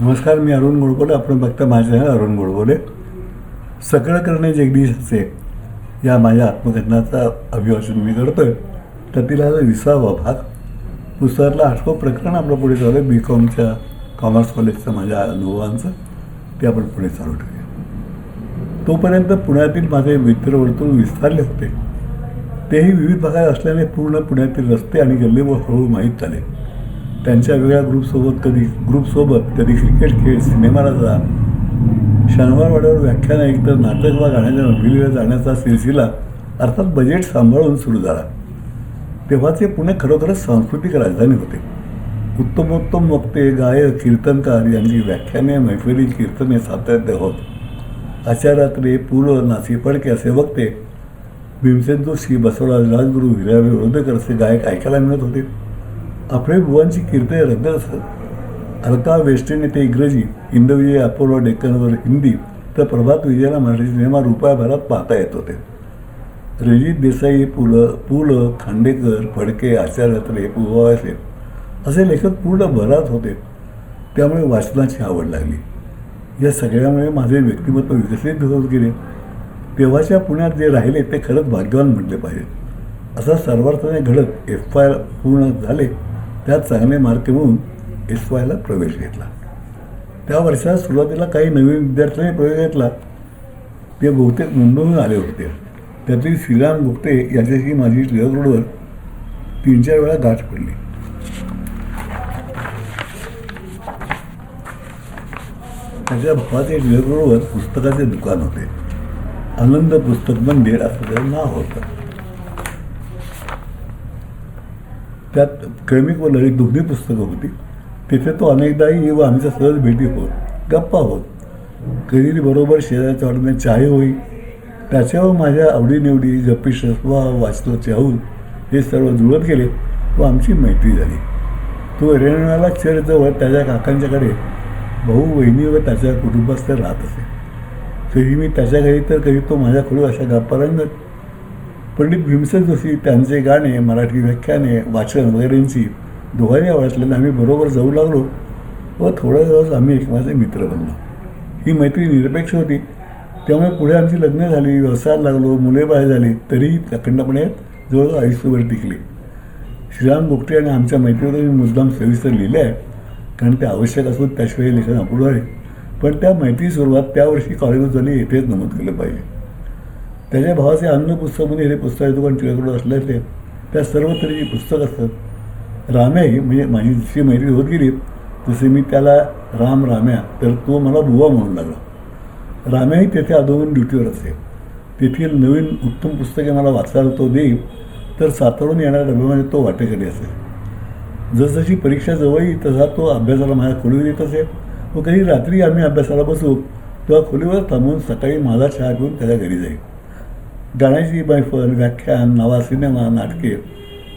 नमस्कार मी अरुण गोडबोले आपण बघता माझे अरुण गोडबोले सगळं करणे जगदीशचे या माझ्या आत्मकथनाचा अभिवाचन मी करतोय. तर तिला विसावा भाग पुस्तकातला आठवं प्रकरण आपलं पुढे चालू आहे. बी कॉमच्या कॉमर्स कॉलेजचं माझ्या अनुभवांचं. ते आपण पुढे चालू ठेवूया. तोपर्यंत पुण्यातील माझे मित्रवर्तुळ विस्तारले होते. तेही विविध भागात असल्याने पूर्ण पुण्यातील रस्ते आणि गल्ले व हळू माहीत झाले. त्यांच्या वेगळ्या ग्रुपसोबत कधी ग्रुपसोबत कधी क्रिकेट खेळ सिनेमाला जा. शनिवारवाड्यावर व्याख्यान ऐकतं नाटक वा गाण्याच्या रंगविलीला जाण्याचा सिलसिला अर्थात बजेट सांभाळून सुरू झाला. तेव्हाचे पुणे खरोखरच सांस्कृतिक राजधानी होते. उत्तमोत्तम वक्ते गायक कीर्तनकार यांची व्याख्याने मैफिली कीर्तने सातत्य होत. आचार्यात्रे पु ल नासी असे वक्ते भीमसेन जोशी बसवराज राजगुरू हिरावे वडोदेकर असे गायक ऐकायला मिळत होते. आपले बुवांची कीर्तय रद्द असत अलका वेस्टर्न येथे इंग्रजी इंदविजय अपोलो डेक्कनवर हिंदी तर प्रभात विजयाला मराठी सिनेमा रुपयाभरात पाहता येत होते. रणजित देसाई पु ल पु ल खांडेकर फडके आचार्यत्रे पुवासे असे. लेखक पूर्ण भरात होते. त्यामुळे वाचनाची आवड लागली. या सगळ्यामुळे माझे व्यक्तिमत्व विकसित होत गेले. तेव्हाच्या पुण्यात जे राहिले ते खरंच भाग्यवान म्हटले पाहिजे. असा सर्वार्थाने घडत एफ वाय पूर्ण झाले. त्यात चांगले मार्क मिळून एस वायला प्रवेश घेतला. त्या वर्षात सुरुवातीला काही नवीन विद्यार्थ्यांनी प्रवेश घेतला. ते बहुतेक मुंबईहून आले होते. त्यातील श्रीराम गुप्ते यांच्याशी माझी टिळक रोडवर तीन चार वेळा गाठ पडली. त्याच्या भावाचे टिळक रोडवर पुस्तकाचे दुकान होते. आनंद पुस्तक मंदिर असं त्याचं नाव होतं. त्यात क्रमिक व ललित दोन्ही पुस्तकं होती. तिथे तो अनेकदाही व आमच्या सहज भेटी होत गप्पा होत. कधी बरोबर शेजारच्या वाटणे चाय होई. त्याच्यावर माझ्या आवडीनिवडी गप्पी शस्वा वाचलो चाहूल हे सर्व जुळत गेले व आमची मैत्री झाली. तो रेणुळ्याला चर्चजवळ त्याच्या काकांच्याकडे भाऊ वहिनी व त्याच्या कुटुंबास्थ राहत असे. कधी मी त्याच्या घरी तर कधी तो माझ्याकडून अशा गप्पा रंगत पंडित भीमसेन जोशी त्यांचे गाणे मराठी व्याख्याने वाचन वगैरेंची दोघांनी आवडल्याने आम्ही बरोबर जाऊ लागलो व थोड्या दिवस आम्ही एकमेकाचे मित्र बनलो. ही मैत्री निरपेक्ष होती. त्यामुळे पुढे आमची लग्न झाली व्यवसायात लागलो मुले बाहेर झाली तरीही अखंडपणे जवळजवळ आयुष्यभर टिकली. श्रीराम गोगटे आणि आमच्या मैत्रीवर मी मुद्दाम सविस्तर लिहिले आहे. कारण ते आवश्यक असून त्याशिवाय लेखन अपूर्ण आहे. पण त्या मैत्री सुरुवात त्या वर्षी कॉलेज झाली येथेच नमूद केलं पाहिजे. त्याच्या भावाचे अन्न म्हणजे हे पुस्तक दुकान टिळकडे असल्याचे त्या सर्व तऱ्हेची पुस्तक असतात. राम्या म्हणजे माझी जशी मैत्री होत गेली तसे मी त्याला राम राम्या तर तो मला बुवा म्हणून लागला. राम्याही तेथे अधोगून ड्युटीवर असे तेथील नवीन उत्तम पुस्तके मला वाचायला तो देईल तर सातारून येणाऱ्या डब्यामध्ये तो वाटेकरी असे जसजशी परीक्षा जवळ येईल तसा तो अभ्यासाला माझ्या खोलीवर येत असे व कधी रात्री आम्ही अभ्यासाला बसू तेव्हा खोलीवर थांबून सकाळी माझा चहा घेऊन त्याच्या घरी जाईल. गाण्याची बायफर व्याख्यान नवा सिनेमा नाटके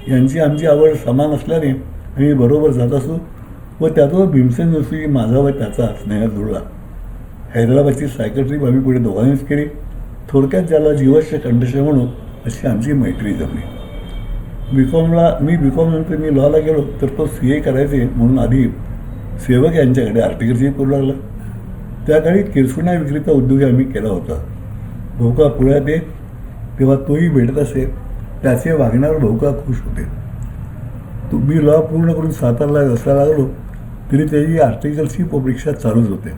यांची आमची आवड समान असल्याने आम्ही बरोबर जात असू व त्यातून भीमसेन जोशी माझा व त्याचा स्नेह जुळला. हैदराबादची सायकल ट्रीप आम्ही पुढे दोघांनीच केली. थोडक्यात ज्याला जीवश्य कंडिशन म्हणू अशी आमची मैत्री जमली. बी कॉमला मी बी कॉम नंतर मी लॉला गेलो तर तो सी ए करायचे म्हणून आधी सेवक यांच्याकडे आर्टिकलची करू लागला. त्या काळी किरसुणा विक्रीचा उद्योग आम्ही केला होता. भोका पुण्यात एक तेव्हा तोही भेटत असे त्याचे वागण्यावर भाऊका खुश होते. तो मी लॉ पूर्ण करून सातारला असायला लागलो तरी त्याची आर्टिकलची परीक्षा चालूच होते.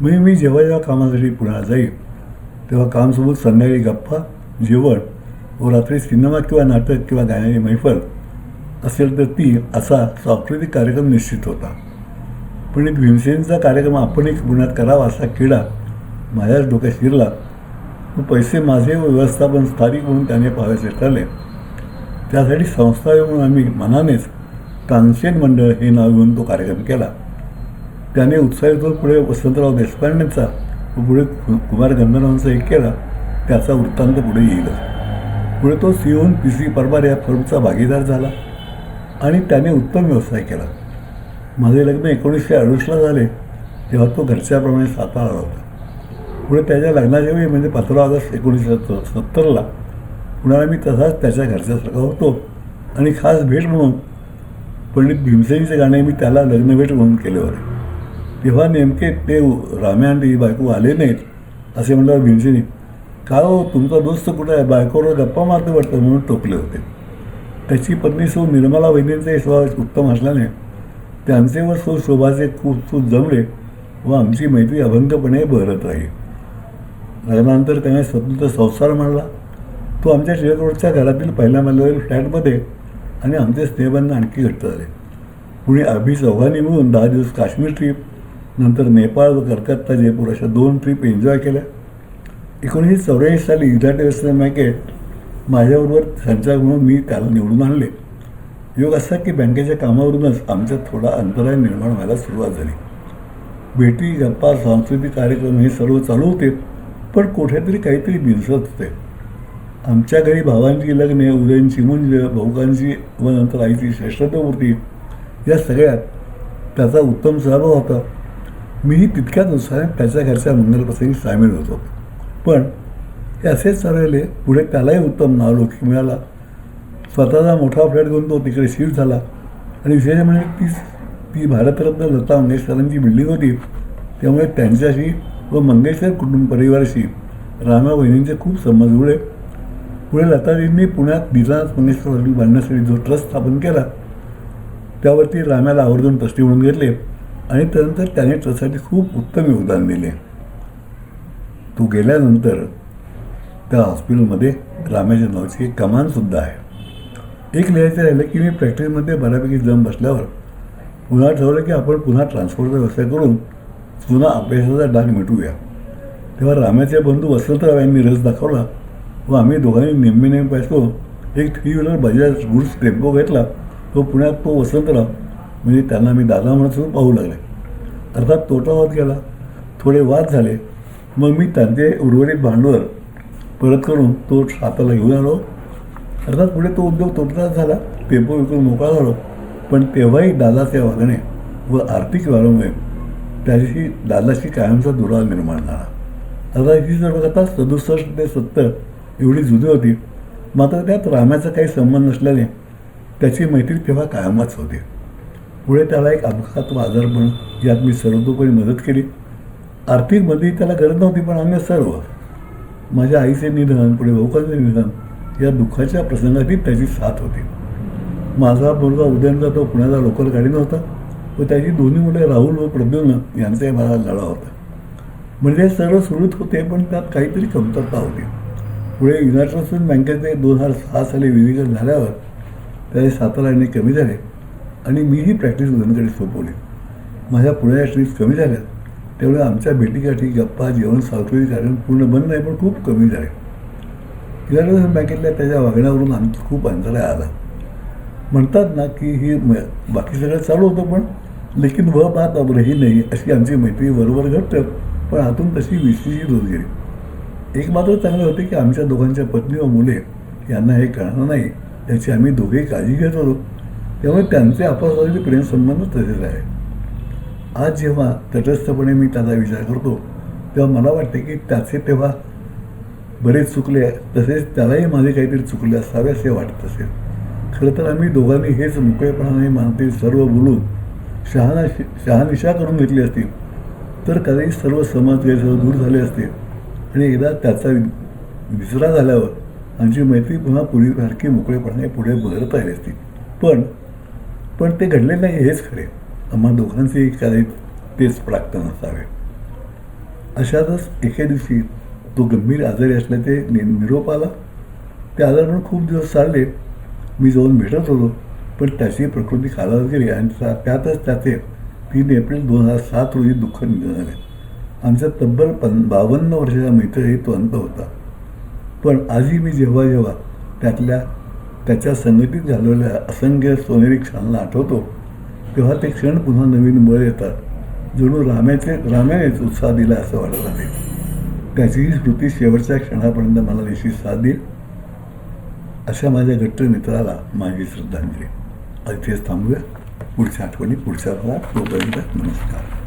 म्हणजे मी जेव्हा जेव्हा कामासाठी पुण्याला जाईल तेव्हा कामसोबत संध्याकाळी गप्पा जेवण व रात्री सिनेमा किंवा नाटक किंवा गाण्याची मैफल असेल तर ती असा सांस्कृतिक कार्यक्रम निश्चित होता. पण एक भीमसेनचा कार्यक्रम आपण एक पुण्यात करावा असा किडा माझ्याच डोक्यात शिरला. पैसे माझे व्यवस्थापन स्थानिक म्हणून त्याने पाहायचे ठरले त्यासाठी संस्था म्हणून आम्ही मनानेच तानसेन मंडळ हे नाव घेऊन तो कार्यक्रम केला. त्याने उत्साहित उत्साहितून पुढे वसंतराव देशपांडेंचा व पुढे कु- कुमार गंधर्वांचा एक केला. त्याचा वृत्तांत पुढे येईलच पुढे तो सीओन पी सी परमार या फर्मचा भागीदार झाला आणि त्याने उत्तम व्यवसाय केला. माझे लग्न एकोणीसशे अडुसला झाले तेव्हा तो घरच्याप्रमाणे सातारा होता. पुढे त्याच्या लग्नाच्या वेळी म्हणजे पंधरा ऑगस्ट एकोणीसशे सत्तरला पुन्हा मी तसाच त्याच्या घरच्यासारखा होतो. आणि खास भेट म्हणून पंडित भीमसेनीचे गाणे मी त्याला लग्नभेट म्हणून केले होते. तेव्हा नेमके ते राम्या आणि बायको आले नाहीत असे म्हणल्यावर भीमसेनी का हो तुमचा दोस्त कुठं आहे? बायकोवर गप्पा मारते वाटतं म्हणून टोकले होते. त्याची पत्नी सो निर्मला वहिनींचे स्वभाव उत्तम असल्याने त्यांचे व सो शोभाचे खूप खूप जमले व आमची मैत्री अभंगपणे बहरत राहील. लग्नानंतर त्याने स्वतंत्र संसार मांडला. तो आमच्या टिळक रोडच्या घरातील पहिल्या मजल्यावरील फ्लॅटमध्ये आणि आमचे स्नेहबंध आणखी घट्ट झाले. पुणे अभि चौघांनी मिळून दहा दिवस काश्मीर ट्रीप नंतर नेपाळ व कलकत्ता जयपूर अशा दोन ट्रिप एन्जॉय केल्या. एकोणीसशे चौऱ्याऐंशी साली युनायटेड बँकेत माझ्याबरोबर संचालक म्हणून मी त्याला निवडून आणले. योग असा की बँकेच्या कामावरूनच आमच्यात थोडा अंतराय निर्माण व्हायला सुरुवात झाली. भेटी गप्पा सांस्कृतिक कार्यक्रम हे सर्व चालू होते. पण कुठेतरी काहीतरी बिनसत होते. आमच्या घरी भावांची लग्ने उदयनची मुंज भाऊकांची व नंतर आईची श्रेष्ठत्वमूर्ती या सगळ्यात त्याचा उत्तम सहभाग होता. मीही तितक्याच उत्साहाने त्याच्या घरच्या मंगलप्रसंगी सामील होतो. पण हे असेच चालवले पुढे त्यालाही उत्तम नावलौकिक मिळाला. स्वतःचा मोठा फ्लॅट घेऊन तो तिकडे शिफ्ट झाला. आणि विशेष म्हणजे ती ती भारतरत्न लता मंगेशकरांची बिल्डिंग होती. त्यामुळे त्यांच्याशी व मंगेशकर कुटुंब परिवाराशी रामा बहिणींचे खूप संबंध जुळले पुढे लताजींनी पुण्यात दिलानाथ मंगेशकर हॉटेल बांधण्यासाठी जो ट्रस्ट स्थापन केला त्यावरती राम्याला आवर्जून ट्रस्टी म्हणून घेतले आणि त्यानंतर त्याने ट्रस्टसाठी खूप उत्तम योगदान दिले. तो गेल्यानंतर त्या हॉस्पिटलमध्ये रामाच्या नावाची एक कमानसुद्धा आहे. एक लिहायचं राहिलं की मी प्रॅक्टिसमध्ये बऱ्यापैकी जम बसल्यावर पुन्हा ठरवलं की आपण पुन्हा ट्रान्सपोर्टचा व्यवसाय करून जुना अभ्यासाचा डाग मिटूया. तेव्हा रामाचे बंधू वसंतराव यांनी रस दाखवला व आम्ही दोघांनी नेहमी नेहमी पाहिजो एक three wheeler Bajaj goods tempo घेतला. तो पुण्यात तो वसंतराव म्हणजे त्यांना मी दादा म्हणून पाहू लागले. अर्थात तोटा होत गेला. थोडे वाद झाले. मग मी त्यांचे उर्वरित भांडवल परत करून तो हाताला घेऊन आलो. अर्थात पुढे तो उद्योग तोटताच झाला. टेम्पो विकून मोकळा झालो. पण तेव्हाही दादाचे वागणे व आर्थिक वाढवणे त्याची दादाशी कायमचा दुराव निर्माण झाला. आता ही सर्व कथा सदुसष्ट ते सत्तर एवढी जुनी होती. मात्र त्यात रामाचा काही संबंध नसल्याने त्याची मैत्री तेव्हा कायमच होती. पुढे त्याला एक अपघात व आजारपण यात मी सर्वतोपरी मदत केली. आर्थिक मदत त्याला गरज नव्हती पण आम्ही सर्व माझ्या आईचे निधन पुढे भाऊकांचे निधन या दुःखाच्या प्रसंगातही त्याची साथ होती. माझा मुलगा उदयनचा तो पुण्याचा लोकल गाडी नव्हता व त्याची दोन्ही मुलं राहुल व प्रद्युम्न यांचाही मला लढा होता. म्हणजे सर्व सुरूत होते पण त्यात काहीतरी कमतरता होती. पुढे युनायटेड बँकेचे दोन हजार सहा साली विलीकरण झाल्यावर त्याचे सातारा कमी झाले आणि मीही प्रॅक्टिस उदयनकडे सोपवली. माझ्या पुण्याच्या ट्रिप्स कमी झाल्या त्यामुळे आमच्या भेटीकाठी गप्पा जेवण सांस्कृतिक कार्यक्रम पूर्ण बंद नाही पण खूप कमी झाले. युनायटेड बँकेतल्या त्याच्या वागण्यावरून आणखी खूप अंतराय आला. म्हणतात ना की हे म बाकी सगळं चालू होतं पण लेकिन व बात अब रही नाही अशी आमची मैत्री बरोबर घट्ट पण आतून तशी विश्लेषित होत गेली। एक मात्र चांगलं होते की आमच्या दोघांच्या पत्नी व मुले यांना हे कळणार नाही याची आम्ही दोघेही काळजी घेत होतो. त्यामुळे त्यांचे आपसातील प्रेमसंबंध तसेच आहे. आज जेव्हा तटस्थपणे मी त्याचा विचार करतो तेव्हा मला वाटते की त्याचे तेव्हा बरेच चुकले तसेच त्यालाही माझे काहीतरी चुकले असावे असे वाटत असेल. खरं तर आम्ही दोघांनी हेच मोकळेपणाने मनातील सर्व बोलून शहानाशी शहानिशा करून घेतली असती. तर कदाचित सर्व समाज गैरसमज दूर झाले असते. आणि एकदा त्याचा विसरा झाल्यावर आमची मैत्री पुन्हा पूर्वीसारखी मोकळेपणाने पुढे बहरत राहिली असती. पण पण ते घडले नाही हेच खरे. आम्हा दोघांचे कदाचित तेच प्राक्तन असावे अशातच एके दिवशी तो गंभीर आजारी असल्याचे नि निरोप आला. ते आजारपण खूप दिवस चालले. मी जाऊन भेटत होतो. पण त्याची प्रकृती खालावत गेली आणि त्यातच त्याचे तीन एप्रिल दोन हजार सात रोजी दुःख निधन झाले आमच्या तब्बल पन बावन्न वर्षाचा मित्रही तो अंत होता. पण आजही मी जेव्हा जेव्हा त्यातल्या त्याच्या संघटित घालवलेल्या असंख्य सोनेरी क्षणांना आठवतो तेव्हा ते क्षण पुन्हा नवीन मळ येतात. जणू रामाचे रामानेच उत्साह दिला असं वाटत आहे त्याचीही स्मृती शेवटच्या क्षणापर्यंत मला निश्चित साथ देईल अशा माझ्या घट्ट मित्राला माझी श्रद्धांजली. आज इथेच थांबूया पुढच्या आठवणी पुढच्या भागात तोपर्यंत नमस्कार